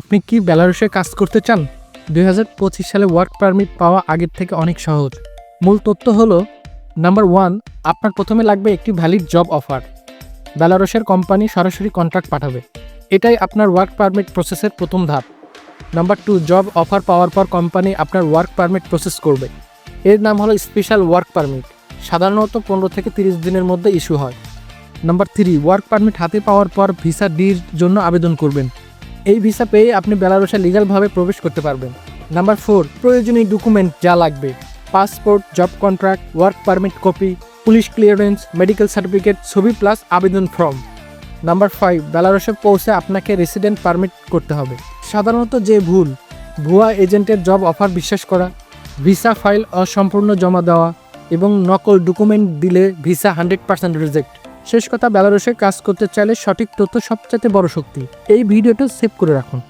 আপনি কি বেলারুসে কাজ করতে চান? দু হাজার পঁচিশ সালে ওয়ার্ক পারমিট পাওয়া আগের থেকে অনেক সহজ। মূল তথ্য হলো নাম্বার ওয়ান আপনার প্রথমে লাগবে একটি ভ্যালিড জব অফার বেলারুসের কোম্পানি সরাসরি কন্ট্রাক্ট পাঠাবে। এটাই আপনার ওয়ার্ক পারমিট প্রসেসের প্রথম ধাপ। নাম্বার টু জব অফার পাওয়ার পর কোম্পানি আপনার ওয়ার্ক পারমিট প্রসেস করবে। এর নাম হলো স্পেশাল ওয়ার্ক পারমিট সাধারণত পনেরো থেকে তিরিশ দিনের মধ্যে ইস্যু হয়। নাম্বার থ্রি ওয়ার্ক পারমিট হাতে পাওয়ার পর ভিসা ডির জন্য আবেদন করবেন। এই ভিসা পেয়ে আপনি বেলারুসে লিগালভাবে প্রবেশ করতে পারবেন। নাম্বার ফোর, প্রয়োজনীয় ডকুমেন্ট যা লাগবে। Passport job contract work permit copy police clearance medical certificate ছবি প্লাস আবেদন ফর্ম নাম্বার ফাইভ বেলারুসে পৌঁছে আপনাকে রেসিডেন্ট পারমিট করতে হবে। সাধারণত যে ভুল, ভুয়া এজেন্টের জব অফার বিশ্বাস করা, ভিসা ফাইল অসম্পূর্ণ জমা দেওয়া এবং নকল ডকুমেন্ট দিলে ভিসা হান্ড্রেড পার্সেন্ট রিজেক্ট শেষ কথা বেলারুশে কাজ করতে চাইলে সঠিক তথ্য সবচেয়ে বড় শক্তি। এই ভিডিওটা সেভ করে রাখুন।